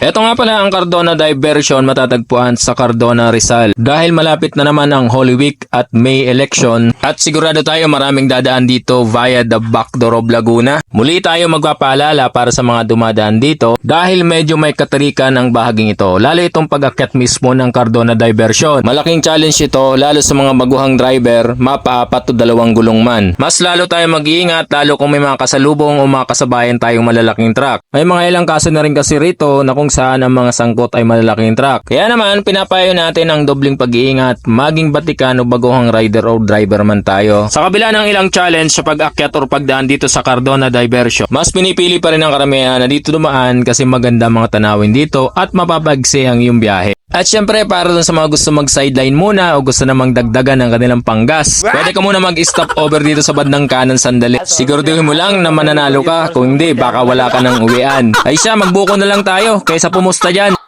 Ito nga pala ang Cardona Diversion matatagpuan sa Cardona Rizal. Dahil malapit na naman ang Holy Week at May election at sigurado tayo maraming dadaan dito via the backdoor of Laguna. Muli tayo magpapaalala para sa mga dumadaan dito dahil medyo may katarikan ang bahaging ito. Lalo itong pag-akyat mismo ng Cardona Diversion. Malaking challenge ito lalo sa mga baguhang driver, mapaapat to dalawang gulong man. Mas lalo tayo mag-iingat lalo kung may mga kasalubong o mga kasabayan tayong malalaking truck. May mga ilang kaso na rin kasi rito na kung saan ang mga sangkot ay malalaking truck. Kaya naman, pinapayo natin ang dobling pag-iingat, maging batikan o baguhang rider o driver man tayo. Sa kabila ng ilang challenge sa pag-akyat o pagdaan dito sa Cardona Diversion, mas pinipili pa rin ng karamihan na dito dumaan kasi maganda mga tanawin dito at mapapagsi ang iyong biyahe. At syempre, para dun sa mga gusto mag-sideline muna o gusto namang dagdagan ng kanilang panggas, pwede ka muna mag-stop over dito sa bandang kanan sandali. Siguraduhin mo lang na mananalo ka, kung hindi, baka wala ka ng uwian. Ay siya, magbuko na lang tayo kaysa pumusta dyan.